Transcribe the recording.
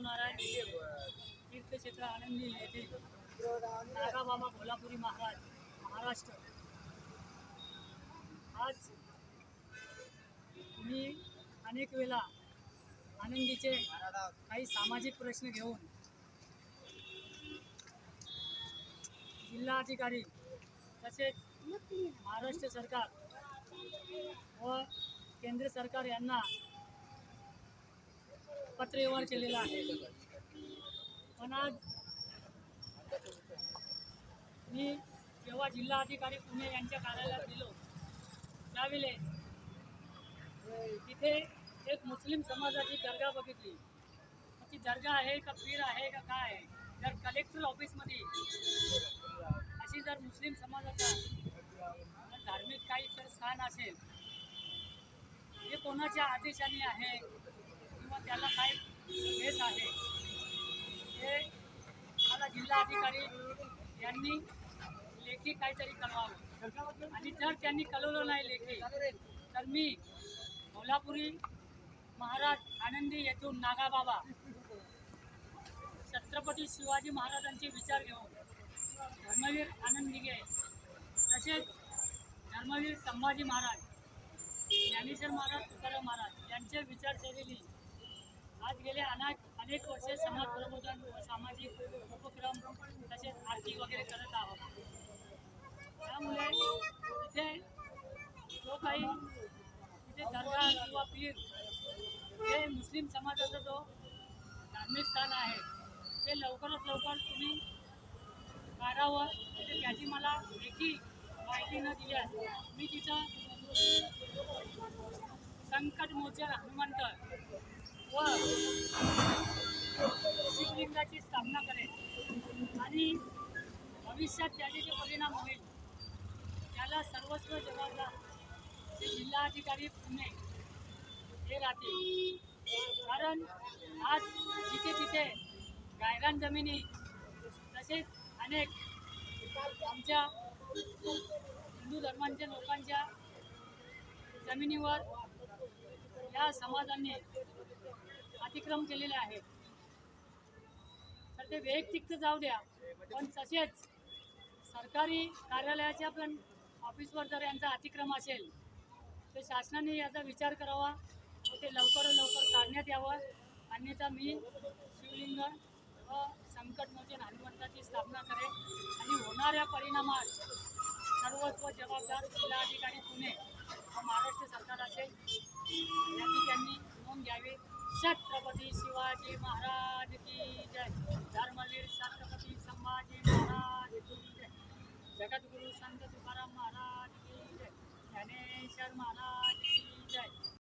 नारायण तीर्थक्षेत्र आनंदी येथे नागाबाबा कोल्हापुरी महाराज महाराष्ट्र. आज मी अनेक वेळा आनंदीचे काही सामाजिक प्रश्न घेऊन जिल्हाधिकारी तसेच महाराष्ट्र सरकार व केंद्र सरकार यांना पत्रव्यवहार केलेला आहे. पण आज मी जेव्हा जिल्हाधिकारी पुणे यांच्या कार्यालयात गेलो त्यावेळेस तिथे एक मुस्लिम समाजाची दर्गा बघितली. ती दर्गा आहे का पीर आहे का काय? आहे जर कलेक्टर ऑफिसमध्ये अशी जर मुस्लिम समाजाचा धार्मिक काही तर स्थान असेल हे कोणाच्या आदेशाने आहे? किंवा त्याला काय बेस आहे हे मला जिल्हाधिकारी यांनी लेखी काहीतरी कळवावं आणि जर त्यांनी कळवलं नाही लेखी तर मी कोल्हापुरी महाराज आनंदी येथून नागाबाबा छत्रपती शिवाजी महाराजांचे विचार घेऊन धर्मवीर आनंद दिघे तसेच धर्मवीर संभाजी महाराज ज्ञानेश्वर महाराज तुकाराम महाराज यांचे विचारशैली आज गेले अनेक अनेक वर्षे समाज प्रबोधन सामाजिक उपक्रम तसेच आरती वगैरे करत आहोत. त्यामुळे तिथे जो काही तिथे दर्गा किंवा पीर हे मुस्लिम समाजाचा जो धार्मिक स्थान आहे ते लवकरात लवकर तुम्ही काढावं म्हणजे त्याची मला लेखी माहिती न दिल्यास मी तिचं संकटमोचन हनुमंत व शिवलिंगाची स्थापना करेन आणि भविष्यात त्याचे जे परिणाम होईल त्याला सर्वस्व जबाबदार जे जिल्हाधिकारी पुणे हे राहतील. कारण आज जिथे तिथे गायरान जमिनी तसेच अनेक आमच्या हिंदू धर्मांच्या लोकांच्या जमिनीवर या समाजाने अतिक्रम केलेले आहे तर ते वैयक्तिक तर जाऊ द्या पण तसेच सरकारी कार्यालयाच्या पण ऑफिसवर जर यांचा अतिक्रम असेल तर शासनाने याचा विचार करावा व ते लवकर लवकर काढण्यात यावं. अन्यथा मी शिवलिंग व संकटमोचन हनुमंताची स्थापना करेन आणि होणाऱ्या परिणामात सर्वस्व जबाबदार जिल्हाधिकारी शिवाजी महाराज की जय। धर्मवीर छत्रपती संभाजी महाराज की जय। जगद्गुरु संत तुकाराम महाराज की जय। ज्ञानेश्वर महाराज